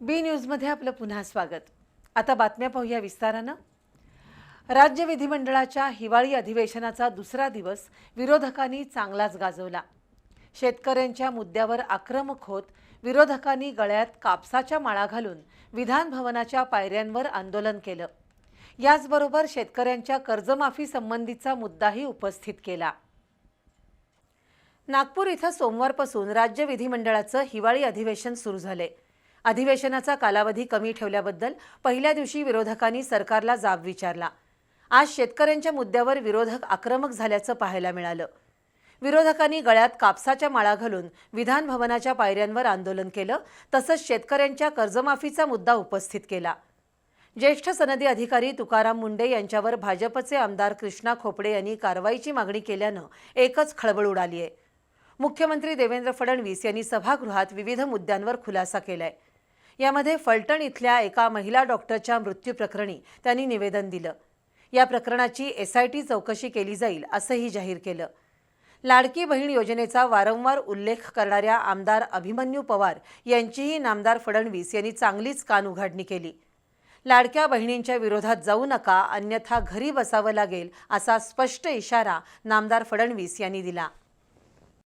बी न्यूजमध्ये आपलं पुन्हा स्वागत. आता बातम्या पाहूया विस्तारानं. राज्य विधिमंडळाच्या हिवाळी अधिवेशनाचा दुसरा दिवस विरोधकांनी चांगलाच गाजवला. शेतकऱ्यांच्या मुद्द्यावर आक्रमक होत विरोधकांनी गळ्यात कापसाच्या माळा घालून विधानभवनाच्या पायऱ्यांवर आंदोलन केलं. याचबरोबर शेतकऱ्यांच्या कर्जमाफी संबंधीचा मुद्दाही उपस्थित केला. नागपूर इथं सोमवारपासून राज्य विधिमंडळाचं हिवाळी अधिवेशन सुरू झाले. अधिवेशनाचा कालावधी कमी ठेवल्याबद्दल पहिल्या दिवशी विरोधकांनी सरकारला जाब विचारला. आज शेतकऱ्यांच्या मुद्द्यावर विरोधक आक्रमक झाल्याचं पाहायला मिळालं. विरोधकांनी गळ्यात कापसाच्या माळा घालून विधान भवनाच्या पायऱ्यांवर आंदोलन केलं तसंच शेतकऱ्यांच्या कर्जमाफीचा मुद्दा उपस्थित केला. ज्येष्ठ सनदी अधिकारी तुकाराम मुंडे यांच्यावर भाजपचे आमदार कृष्णा खोपडे यांनी कारवाईची मागणी केल्यानं एकच खळबळ उडाली आहे मुख्यमंत्री देवेंद्र फडणवीस यांनी सभागृहात विविध मुद्द्यांवर खुलासा केलाय. यामध्ये फलटण इथल्या एका महिला डॉक्टरच्या मृत्यूप्रकरणी त्यांनी निवेदन दिलं. या प्रकरणाची एसआयटी चौकशी केली जाईल असंही जाहीर केलं. लाडकी बहीण योजनेचा वारंवार उल्लेख करणाऱ्या आमदार अभिमन्यू पवार यांचीही नामदार फडणवीस यांनी चांगलीच कान उघाडणी केली. लाडक्या बहिणींच्या विरोधात जाऊ नका अन्यथा घरी बसावं लागेल असा स्पष्ट इशारा नामदार फडणवीस यांनी दिला.